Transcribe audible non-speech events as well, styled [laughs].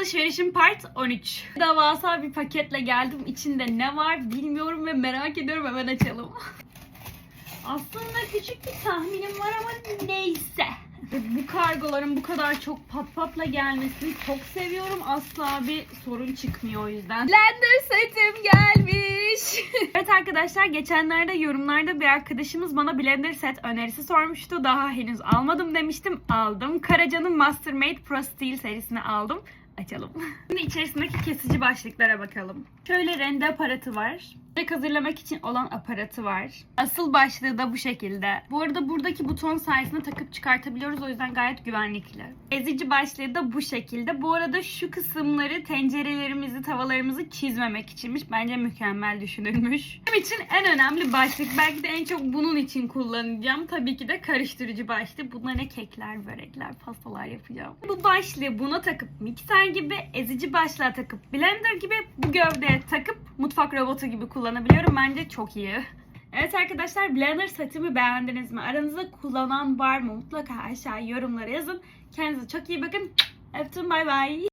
alışverişim part 13. Devasa bir paketle geldim. İçinde ne var bilmiyorum ve merak ediyorum. Hemen açalım. [laughs] Aslında küçük bir tahminim var ama neyse. Bu kargoların bu kadar çok pat patla gelmesini çok seviyorum. Asla bir sorun çıkmıyor o yüzden. Blender setim gelmiş. [laughs] evet arkadaşlar geçenlerde yorumlarda bir arkadaşımız bana Blender set önerisi sormuştu. Daha henüz almadım demiştim. Aldım. Karaca'nın Mastermade Pro Steel serisini aldım. Açalım. [laughs] Şimdi içerisindeki kesici başlıklara bakalım. Şöyle rende aparatı var. Bebek hazırlamak için olan aparatı var. Asıl başlığı da bu şekilde. Bu arada buradaki buton sayesinde takıp çıkartabiliyoruz. O yüzden gayet güvenlikli. Ezici başlığı da bu şekilde. Bu arada şu kısımları tencerelerimizi, tavalarımızı çizmemek içinmiş. Bence mükemmel düşünülmüş. Benim için en önemli başlık. Belki de en çok bunun için kullanacağım. Tabii ki de karıştırıcı başlık. Buna ne kekler, börekler, pastalar yapacağım. Bu başlığı buna takıp mikser gibi, ezici başlığa takıp blender gibi, bu gövdeye takıp mutfak robotu gibi kullanabiliyorum. Bence çok iyi. Evet arkadaşlar Blender setimi beğendiniz mi? Aranızda kullanan var mı? Mutlaka aşağı yorumlara yazın. Kendinize çok iyi bakın. Öptüm bay bay.